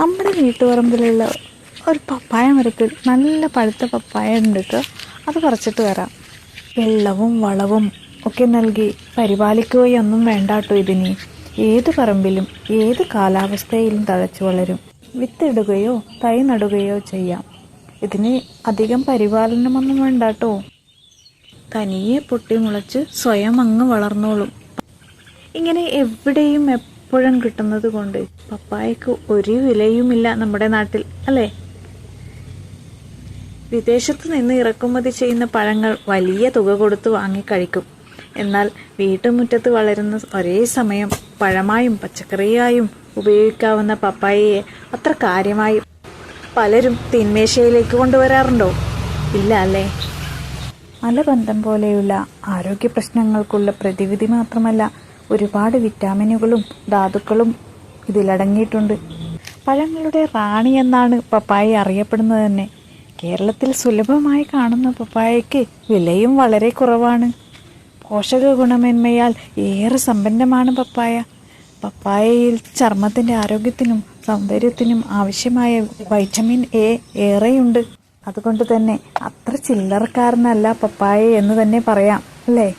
നമ്മുടെ വീട്ടുപറമ്പിലുള്ള ഒരു പപ്പായ മരത്തിൽ നല്ല പഴുത്ത പപ്പായ ഉണ്ട് അത് പറിച്ചിട്ട് വരാം. വെള്ളവും വളവും ഒക്കെ നൽകി പരിപാലിക്കുകയൊന്നും വേണ്ട കേട്ടോ ഇതിന്. ഏത് പറമ്പിലും ഏത് കാലാവസ്ഥയിലും തഴച്ചു വളരും. വിത്തിടുകയോ തൈ നടുകയോ ചെയ്യാം. ഇതിന് അധികം പരിപാലനമൊന്നും വേണ്ട കേട്ടോ തനിയെ പൊട്ടിമുളച്ച് സ്വയം അങ്ങ് വളർന്നോളും. ഇങ്ങനെ എവിടെയും എപ്പോഴും കിട്ടുന്നത് കൊണ്ട് പപ്പായക്ക് ഒരു വിലയുമില്ല നമ്മുടെ നാട്ടിൽ അല്ലേ? വിദേശത്ത് നിന്ന് ഇറക്കുമതി ചെയ്യുന്ന പഴങ്ങൾ വലിയ തുക കൊടുത്ത് വാങ്ങിക്കഴിക്കും എന്നാൽ വീട്ടുമുറ്റത്ത് വളരുന്ന ഒരേ സമയം പഴമായും പച്ചക്കറിയായും ഉപയോഗിക്കാവുന്ന പപ്പായയെ അത്ര കാര്യമായി പലരും തിന്മേശയിലേക്ക് കൊണ്ടുവരാറുണ്ടോ? ഇല്ല അല്ലേ? മലബന്ധം പോലെയുള്ള ആരോഗ്യ പ്രശ്നങ്ങൾക്കുള്ള പ്രതിവിധി മാത്രമല്ല ഒരുപാട് വിറ്റാമിനുകളും ധാതുക്കളും ഇതിലടങ്ങിയിട്ടുണ്ട് പഴങ്ങളുടെ റാണി എന്നാണ് പപ്പായ അറിയപ്പെടുന്നത് തന്നെ. കേരളത്തിൽ സുലഭമായി കാണുന്ന പപ്പായയ്ക്ക് വിലയും വളരെ കുറവാണ്. പോഷക ഗുണമേന്മയാൽ ഏറെ സമ്പന്നമാണ് പപ്പായ. പപ്പായയിൽ ചർമ്മത്തിന്റെ ആരോഗ്യത്തിനും സൗന്ദര്യത്തിനും ആവശ്യമായ വൈറ്റമിൻ എ ഏറെയുണ്ട്. അതുകൊണ്ട് തന്നെ അത്ര ചില്ലറക്കാരനല്ല പപ്പായ എന്ന് തന്നെ പറയാം അല്ലേ?